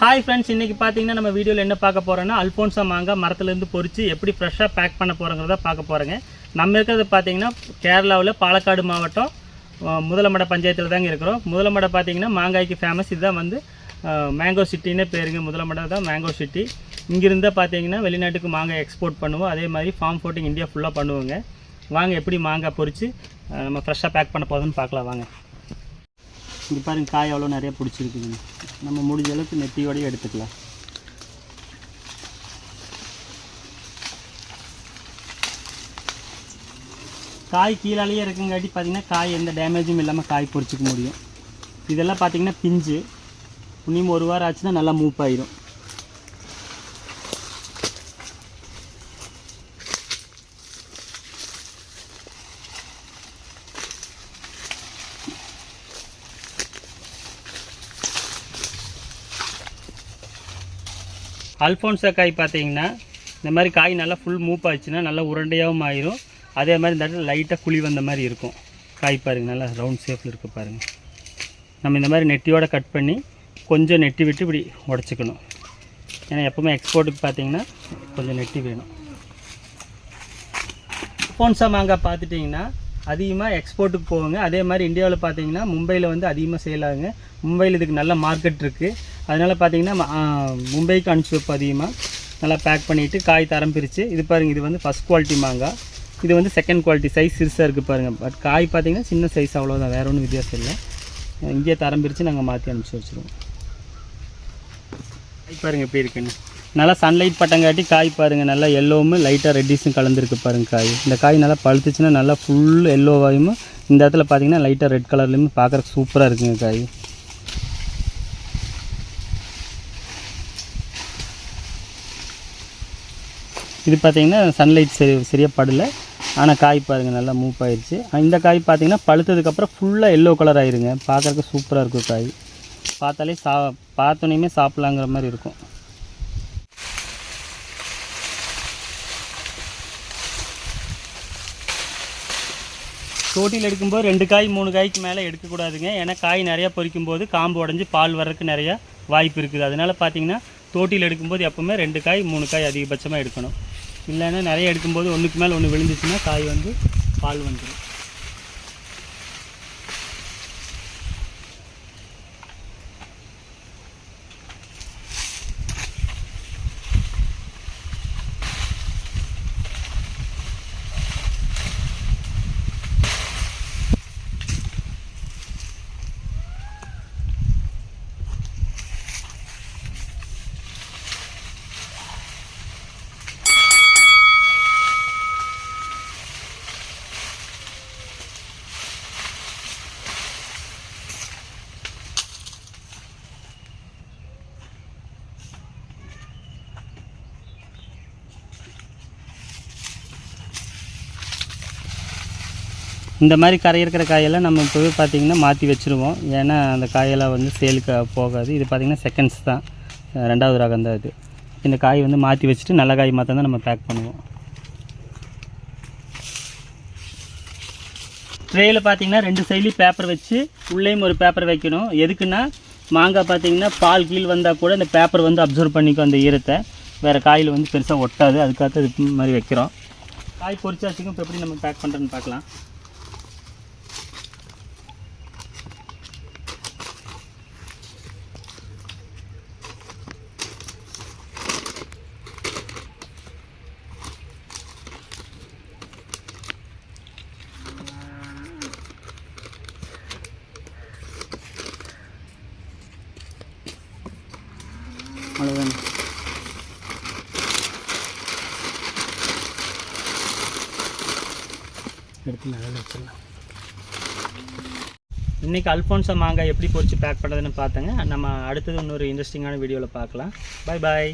Hi friends இன்றைக்கி பார்த்தீங்கன்னா நம்ம வீடியோவில் என்ன பார்க்க போகிறோன்னா அல்ஃபோன்சா மாங்காய் மரத்துலேருந்து பொறிச்சு எப்படி ஃப்ரெஷ்ஷாக பேக் பண்ண போகிறோங்கிறத பார்க்க போகிறேங்க நம்ம இருக்கிறது பார்த்தீங்கன்னா கேரளாவில் பாலக்காடு மாவட்டம் முதலமடை பஞ்சாயத்தில் தாங்க இருக்கிறோம். முதலமடை பார்த்தீங்கன்னா மாங்காய்க்கு ஃபேமஸ் இதுதான் வந்து மேங்கோ சிட்டின்னே பேருங்க. முதலமடை தான் மேங்கோ சிட்டி இங்கிருந்தால் பார்த்தீங்கன்னா வெளிநாட்டுக்கு மாங்காய் எக்ஸ்போர்ட் பண்ணுவோம். அதே மாதிரி ஃபார்ம் ஃபோட்டிங் இந்தியா ஃபுல்லாக பண்ணுவோங்க. வாங்க எப்படி மாங்காய் பொறிச்சு நம்ம ஃப்ரெஷ்ஷாக பேக் பண்ண போகுதுன்னு பார்க்கலாம். வாங்க. இங்கே பாருங்கள் காய் எவ்வளோ நிறைய பிடிச்சிருக்குதுங்க. நம்ம முடிஞ்ச அளவுக்கு நெத்தியோடய எடுத்துக்கலாம். காய் கீழாலேயே இருக்குங்காட்டி பார்த்திங்கன்னா காய் எந்த டேமேஜும் இல்லாமல் காய் பொறிச்சிக்க முடியும். இதெல்லாம் பார்த்தீங்கன்னா பிஞ்சு. இன்னும் ஒரு வாரம் ஆச்சுன்னா நல்லா மூவ் ஆயிரும் அல்ஃபோன்சா காய் பார்த்தீங்கன்னா இந்த மாதிரி காய் நல்லா ஃபுல் மூப் ஆச்சுன்னா நல்லா உருண்டையாகவும் ஆயிரும். அதே மாதிரி இந்த இடத்துல லைட்டாக குழி வந்த மாதிரி இருக்கும். காய் பாருங்கள் நல்லா ரவுண்ட் ஷேப்பில் இருக்குது பாருங்கள் நம்ம இந்த மாதிரி நெட்டியோடு கட் பண்ணி கொஞ்சம் நெட்டி விட்டு இப்படி உடச்சிக்கணும். ஏன்னா எப்போவுமே எக்ஸ்போர்ட்டுக்கு பார்த்தீங்கன்னா கொஞ்சம் நெட்டி வேணும். அல்ஃபோன்சா மாங்காய் பார்த்துட்டிங்கன்னா அதிகமாக எக்ஸ்போர்ட்டுக்கு போவாங்க. அதே மாதிரி இந்தியாவில் பார்த்தீங்கன்னா மும்பையில் வந்து அதிகமாக சேல் ஆகுங்க. மும்பையில் இதுக்கு நல்ல மார்க்கெட் இருக்குது அதனால் பார்த்தீங்கன்னா மும்பைக்கு அனுப்பிச்சி வைப்போம் அதிகமாக நல்லா பேக் பண்ணிவிட்டு காய் தரம் பிரித்து இது பாருங்கள் இது வந்து ஃபஸ்ட் குவாலிட்டி மாங்காய் இது வந்து செகண்ட் குவாலிட்டி சைஸ் சிறுசாக இருக்குது பாருங்கள் பட் காய் பார்த்தீங்கன்னா சின்ன சைஸ் அவ்வளோதான் வேறு ஒன்றும் வித்தியாசம் இல்லை. இங்கேயே தரம் பிரித்து நாங்கள் மாற்றி அனுப்பிச்சி வச்சுருவோம். காய் பாருங்கள் எப்படி இருக்குன்னு. நல்லா சன்லைட் பட்டங்காட்டி காய் பாருங்கள் நல்லா எல்லோவும் லைட்டாக ரெட்டிஸும் கலந்துருக்கு பாருங்கள் காய். இந்த காய் நல்லா பழுத்துச்சுன்னா நல்லா ஃபுல் எல்லோவாயும் இந்த இடத்துல பார்த்தீங்கன்னா லைட்டாக ரெட் கலர்லேயும் பார்க்குறக்கு சூப்பராக இருக்குங்க காய். இது பார்த்தீங்கன்னா சன்லைட் சரி சரியாக படல. ஆனால் காய் பாருங்கள் நல்லா மூவ் ஆயிடுச்சு இந்த காய் பார்த்தீங்கன்னா பழுத்ததுக்கப்புறம் ஃபுல்லாக எல்லோ கலர் ஆயிருங்க. பார்க்குறக்கு சூப்பராக இருக்கும் காய். பார்த்தாலே சா பார்த்தோன்னே சாப்பிட்லாங்கிற மாதிரி இருக்கும். தோட்டியில் எடுக்கும்போது ரெண்டு காய் மூணு காய்க்கு மேலே எடுக்கக்கூடாதுங்க. ஏன்னா காய் நிறையா பொரிக்கும் போது காம்பு உடஞ்சி பால் வர்றதுக்கு நிறையா வாய்ப்பு இருக்குது. அதனால் பார்த்தீங்கன்னா தோட்டியில் எடுக்கும்போது எப்போவுமே ரெண்டு காய் மூணு காய் அதிகபட்சமாக எடுக்கணும். இல்லைன்னா நிறைய எடுக்கும்போது ஒன்றுக்கு மேலே ஒன்று விழுந்துச்சுன்னா காய் வந்து பால் வந்துடும் இந்த மாதிரி கரை இருக்கிற காயெல்லாம் நம்ம இப்போவே பார்த்தீங்கன்னா மாற்றி வச்சுருவோம். ஏன்னா அந்த காயெல்லாம் வந்து சேலுக்கு போகாது. இது பார்த்திங்கன்னா செகண்ட்ஸ் தான். ரெண்டாவது ரகம் தான் இது. இந்த காய் வந்து மாற்றி வச்சுட்டு நல்ல காய் மாற்ற தான் நம்ம பேக் பண்ணுவோம். ட்ரேயில் பார்த்தீங்கன்னா ரெண்டு சைட்லேயும் பேப்பர் வச்சு உள்ளேயும் ஒரு பேப்பர் வைக்கணும். எதுக்குன்னா மாங்காய் பார்த்தீங்கன்னா பால் கீழ் வந்தால் கூட இந்த பேப்பர் வந்து அப்சர்வ் பண்ணிக்கும் அந்த ஈரத்தை. வேறு காயில் வந்து பெருசாக ஒட்டாது. அதுக்காக இது மாதிரி வைக்கிறோம். காய் பொறிச்சாச்சுக்கும் இப்போ எப்படி நம்ம பேக் பண்ணுறோன்னு பார்க்கலாம். அவ்வளோதாங்க எடுத்து நல்லா வச்சிடலாம். இன்றைக்கி அல்ஃபோன்ஸா மாங்காய் எப்படி பொரிச்சு பேக் பண்ணுறதுன்னு பார்த்தேங்க. நம்ம அடுத்தது இன்னொரு இன்ட்ரெஸ்டிங்கான வீடியோவில் பார்க்கலாம். Bye bye